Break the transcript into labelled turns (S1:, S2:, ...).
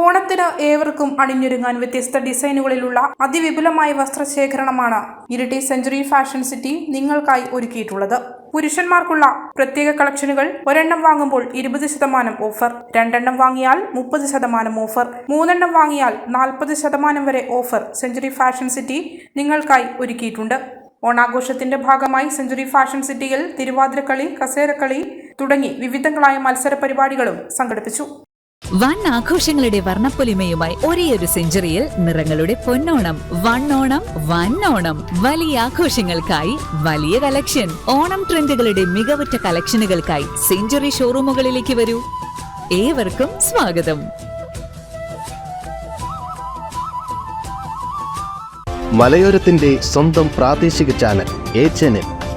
S1: ഓണത്തിന് ഏവർക്കും അണിഞ്ഞൊരുങ്ങാൻ വ്യത്യസ്ത ഡിസൈനുകളിലുള്ള അതിവിപുലമായ വസ്ത്രശേഖരണമാണ് ഇരിട്ടി സെഞ്ചുറി ഫാഷൻ സിറ്റി നിങ്ങൾക്കായി ഒരുക്കിയിട്ടുള്ളത്. പുരുഷന്മാർക്കുള്ള പ്രത്യേക കളക്ഷനുകൾ ഒരെണ്ണം വാങ്ങുമ്പോൾ ഇരുപത് ശതമാനം ഓഫർ രണ്ടെണ്ണം വാങ്ങിയാൽ മുപ്പത് ശതമാനം ഓഫർ മൂന്നെണ്ണം വാങ്ങിയാൽ നാൽപ്പത് ശതമാനം വരെ ഓഫർ സെഞ്ചുറി ഫാഷൻ സിറ്റി നിങ്ങൾക്കായി ഒരുക്കിയിട്ടുണ്ട്. ഓണാഘോഷത്തിന്റെ ഭാഗമായി സെഞ്ചുറി ഫാഷൻ സിറ്റിയിൽ തിരുവാതിരക്കളി കസേരക്കളി തുടങ്ങി വിവിധങ്ങളായ മത്സര പരിപാടികളും സംഘടിപ്പിച്ചു.
S2: വൻ ആഘോഷങ്ങളുടെ വർണപ്പൊലിമയുമായി ഒരേയൊരു സെഞ്ചുറിയിൽ നിറങ്ങളുടെ പൊന്നോണം വണ്ണോണം വണ്ണോണം വലിയ ആഘോഷങ്ങൾക്കായി വലിയ കളക്ഷൻ. ഓണം ട്രെൻഡുകളുടെ മികവുറ്റ കളക്ഷനുകൾക്കായി സെഞ്ചുറി ഷോറൂമുകളിലേക്ക് വരൂ. ഏവർക്കും സ്വാഗതം.
S3: മലയോരത്തിന്റെ സ്വന്തം പ്രാദേശിക ചാനൽ എൻ എൻ